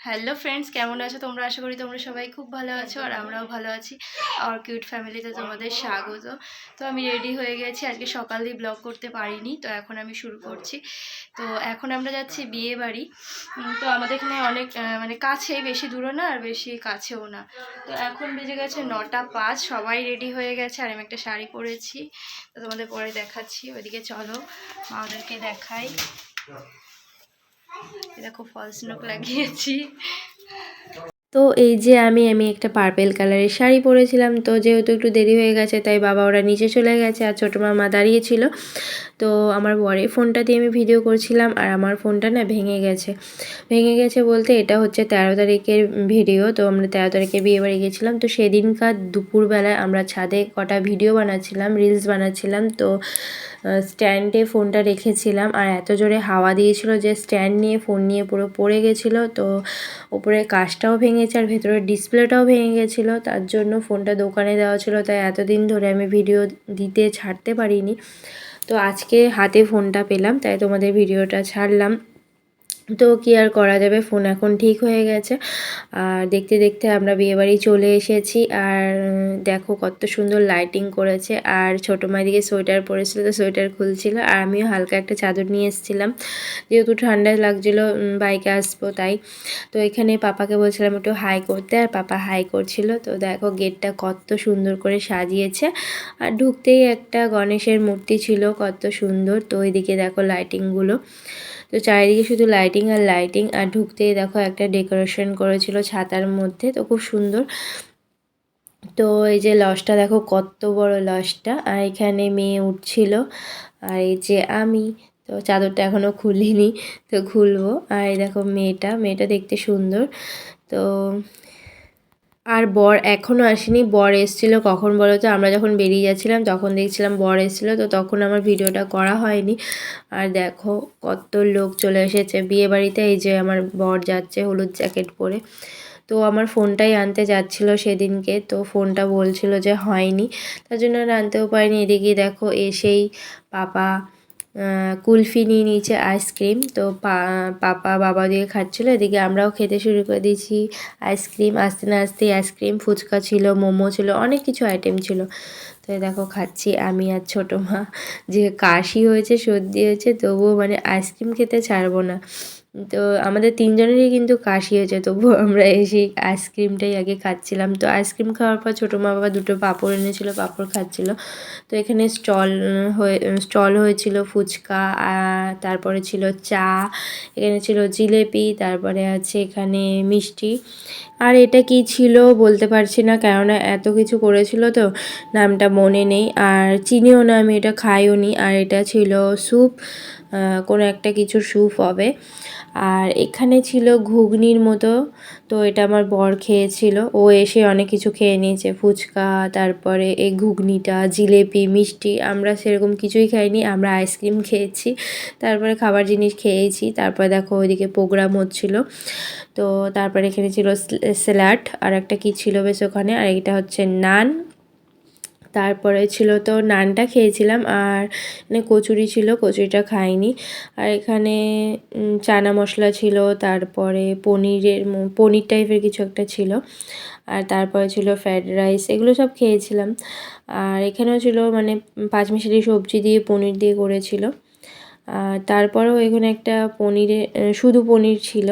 Hello friends কেমন আছো? তোমরা আশা করি তোমরা সবাই খুব ভালো আছো আর আমরাও ভালো আছি। আর কিউট ফ্যামিলিতে তোমাদের স্বাগত। তো আমি রেডি হয়ে গেছি। আজকে সকাল দিয়ে ব্লগ করতে পারিনি, তো এখন আমি শুরু করছি। তো এখন আমরা যাচ্ছি বিয়ে বাড়ি। তো আমাদের এখানে অনেক মানে কাছেই, বেশি দূরও না আর বেশি কাছেও না। তো এখন বেজে গেছে নটা পাঁচ, সবাই রেডি হয়ে গেছে। আর আমি একটা শাড়ি পরেছি। তো তোমাদের পরে দেখাচ্ছি। ওইদিকে চলো মাওদেরকে দেখাই। দেখো ফলস নোক লাগিয়েছি। তো এই যে আমি আমি একটা পার্পেল কালারের শাড়ি পরেছিলাম, তো যেহেতু একটু দেরি হয়ে গেছে, তাই বাবা ওরা নিচে চলে গেছে আর ছোটো মামা দাঁড়িয়েছিল। তো আমার বরের ফোনটা দিয়ে আমি ভিডিও করছিলাম আর আমার ফোনটা না ভেঙে গেছে। ভেঙে গেছে বলতে এটা হচ্ছে তেরো তারিখের ভিডিও তো আমরা তেরো তারিখে বিয়ে বাড়ি গেছিলাম। তো সেদিনকার দুপুরবেলায় আমরা ছাদে কটা ভিডিও বানাচ্ছিলাম রিলস বানাচ্ছিলাম। তো স্ট্যান্ডে ফোনটা রেখেছিলাম আর এত জোরে হাওয়া দিয়েছিল যে স্ট্যান্ড নিয়ে ফোন নিয়ে পুরো পড়ে গেছিল। তো ওপরে কাচটাও ভেঙেছে আর ভেতরের ডিসপ্লেটাও ভেঙে গেছিল। তার জন্য ফোনটা দোকানে দেওয়া ছিল, তাই এতদিন ধরে আমি ভিডিও দিতে ছাড়তে পারিনি। তো আজকে হাতে ফোনটা পেলাম, তাই তোমাদের ভিডিওটা ছাড়লাম। তো কি আর করা যাবে? ফোন এখন ঠিক হয়ে গেছে। আর দেখতে দেখতে আমরা বিয়েবাড়ি চলে এসেছি। আর দেখো কত সুন্দর লাইটিং করেছে। আর ছোটো মাইদিকে সোয়েটার পরেছিল তো সোয়েটার খুলছিল। আর আমিও হালকা একটা চাদর নিয়ে এসেছিলাম। যেহেতু ঠান্ডা লাগছিল বাইকে আসব তাই। তো এখানে পাপাকে বলছিলাম একটু হাই করতে। আর পাপা হাই করছিল। তো দেখো গেটটা কত সুন্দর করে সাজিয়েছে। আর ঢুকতেই একটা গণেশের মূর্তি ছিল কত সুন্দর। তো ওইদিকে দেখো লাইটিংগুলো তো চারিদিকে শুধু লাইটিং আর লাইটিং আর ঢুকতেই দেখো একটা ডেকোরেশন করেছিল ছাতার মধ্যে, তো খুব সুন্দর। তো এই যে লসটা দেখো কত বড় লসটা আর এখানে মেয়ে উঠছিল, আর এই যে আমি, তো চাদরটা এখনও খুলিনি, তো খুলবো। আর এই দেখো মেয়েটা মেয়েটা দেখতে সুন্দর। তো আর বর এখনও আসেনি। বর এসেছিল কখন বলো তো? আমরা যখন বেরিয়ে যাচ্ছিলাম, তখন দেখছিলাম বর এসেছিল, তো তখন আমার ভিডিওটা করা হয়নি। আর দেখো কত লোক চলে এসেছে। বিয়ে বাড়িতে এই যে আমার বর যাচ্ছে হলুদ জ্যাকেট পরে। তো আমার ফোনটাই আনতে যাচ্ছিল সেদিনকে, তো ফোনটা বলছিল যে হয়নি। তার জন্য আর আনতেও পারিনি। এদিকে দেখো এসেই পাপা কুলফি নিয়ে নিয়েছে আইসক্রিম। তো পাপা বাবা দিয়ে খাচ্ছিলো, এদিকে আমরাও খেতে শুরু করে দিয়েছি আইসক্রিম। আস্তে না আস্তে আইসক্রিম, ফুচকা ছিল, মোমো ছিল, অনেক কিছু আইটেম ছিল। তো দেখো, খাচ্ছি আমি আর ছোটো মা। যে কাশি হয়েছে, সর্দি হয়েছে, তবুও মানে আইসক্রিম খেতে ছাড়বো না। তো আমাদের তিনজনেরই কিন্তু কাশি হয়েছে তবুও আমরা এসে আইসক্রিমটাই আগে খাচ্ছিলাম। তো আইসক্রিম খাওয়ার পর ছোটো মা বাবা দুটো পাঁপড় এনেছিল, পাঁপড় খাচ্ছিল। তো এখানে স্টল হয়ে, স্টল হয়েছিল ফুচকা তারপরে ছিল চা, এখানে ছিল জিলেপি, তারপরে আছে এখানে মিষ্টি। আর এটা কি ছিল বলতে পারছি না, কেননা এত কিছু করেছিল তো, নামটা মনে নেই। আর চিনিও না, আমি এটা খাইও নি আর এটা ছিল স্যুপ। কোনো একটা কিছু স্যুপ হবে। আর এখানে ছিল ঘুগনির মতো, তো এটা আমার বর খেয়েছিল। ও এসে অনেক কিছু খেয়ে নিয়েছে, ফুচকা, তারপরে এই ঘুগনিটা, জিলেপি, মিষ্টি, আমরা সেরকম কিছুই খাইনি, আমরা আইসক্রিম খেয়েছি, তারপরে খাবার জিনিস খেয়েছি, তারপরে দেখো ওইদিকে প্রোগ্রাম হচ্ছিল। তো তারপরে এখানে ছিল স্যালাড আর একটা কি ছিল বেশ ওখানে, আর এটা হচ্ছে নান তারপরে ছিল তো নানটা খেয়েছিলাম আর এখানে কচুরি ছিল, কচুরিটা খাইনি। আর এখানে চানা মশলা ছিল, তারপরে পনিরের পনির টাইপের কিছু একটা ছিল। আর তারপরে ছিল ফ্রায়েড রাইস, এগুলো সব খেয়েছিলাম। আর এখানেও ছিল মানে পাঁচমিশালি সবজি দিয়ে পনির দিয়ে করেছিল। আর তারপরেও এখানে একটা পনিরে শুধু পনির ছিল।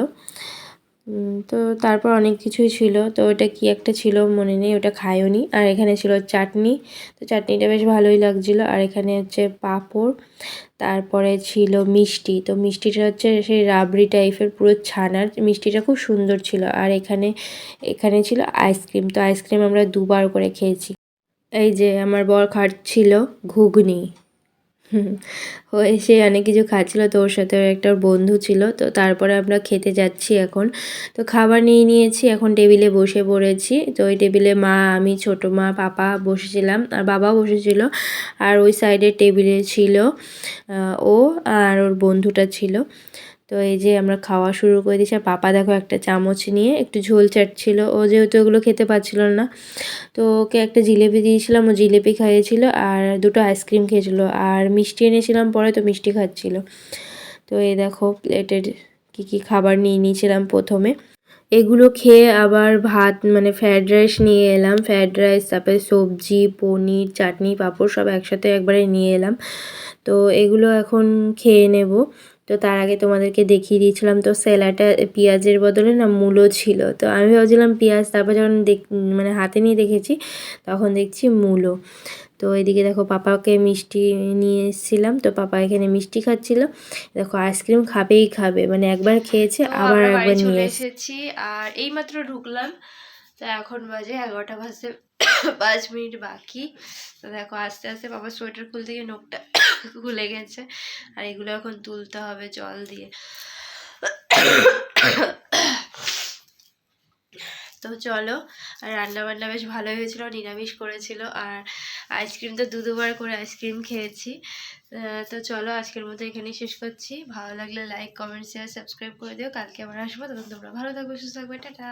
তো তারপর অনেক কিছুই ছিল। তো ওটা কি একটা ছিল মনে নেই, ওটা খাইওনি আর এখানে ছিল চাটনি। তো চাটনিটা বেশ ভালোই লাগছিল। আর এখানে হচ্ছে পাঁপড়, তারপরে ছিল মিষ্টি। তো মিষ্টিটা হচ্ছে সেই রাবড়ি টাইপের পুরো ছানার মিষ্টিটা খুব সুন্দর ছিল। আর এখানে এখানে ছিল আইসক্রিম। তো আইসক্রিম আমরা দুবার করে খেয়েছি। এই যে আমার বর খাচ্ছিল ঘুগনি। হুম, সে অনেক কিছু খাচ্ছিল তো ওর সাথে একটা বন্ধু ছিল তো তারপরে আমরা খেতে যাচ্ছি এখন। তো খাবার নিয়ে নিয়েছি এখন টেবিলে বসে পড়েছি। তো ওই টেবিলে মা আমি ছোট মা পাপা বসেছিলাম আর বাবা বসেছিল আর ওই সাইডের টেবিলে ছিল ও আর ওর বন্ধুটা ছিল। তো এই যে আমরা খাওয়া শুরু করে দিয়েছি, আর পাপা দেখো একটা চামচ নিয়ে একটু ঝোল চাটছিল। ও যেহেতু ওগুলো খেতে পারছিল না, তো ওকে একটা জিলেপি দিয়েছিলাম, ও জিলেপি খাইয়েছিল আর দুটো আইসক্রিম খেয়েছিল আর মিষ্টি এনেছিলাম পরে তো মিষ্টি খাচ্ছিল। তো এই দেখো প্লেটের কী কী খাবার নিয়ে নিয়েছিলাম প্রথমে। এগুলো খেয়ে আবার ভাত মানে ফ্রায়েড রাইস নিয়ে এলাম। ফ্রায়েড রাইস, তারপরে সবজি, পনির, চাটনি, পাঁপড় সব একসাথে একবারে নিয়ে এলাম। তো এগুলো এখন খেয়ে নেব। তো তার আগে তোমাদেরকে দেখিয়ে দিয়েছিলাম তো স্যালাডটা পেঁয়াজের বদলে না মূলো ছিল। তো আমি ভাবছিলাম পেঁয়াজ তারপর যখন দেখ মানে হাতে নিয়ে দেখেছি তখন দেখছি মূলো। তো এদিকে দেখো পাপাকে মিষ্টি নিয়ে এসেছিলাম তো পাপা এখানে মিষ্টি খাচ্ছিল। দেখো আইসক্রিম খাবেই খাবে মানে একবার খেয়েছে আবার একবার নিয়ে এসেছি আর এইমাত্র ঢুকলাম তো এখন বাজে এগারোটা বাজে, পাঁচ মিনিট বাকি। তো দেখো আস্তে আস্তে বাবার সোয়েটার খুলতে গিয়ে নোকটা খুলে গেছে, আর এগুলো এখন তুলতে হবে জল দিয়ে। তো চলো, আর রান্না বান্না বেশ ভালোই হয়েছিল, নিরামিষ করেছিল, আর আইসক্রিম তো দু দুবার করে আইসক্রিম খেয়েছি। তো চলো আজকের মতো এখানেই শেষ করছি। ভালো লাগলে লাইক কমেন্ট শেয়ার সাবস্ক্রাইব করে দিও। কালকে আবার আসব। তখন তোমরা ভালো থাকবে, সুস্থ থাকবে। টাটা।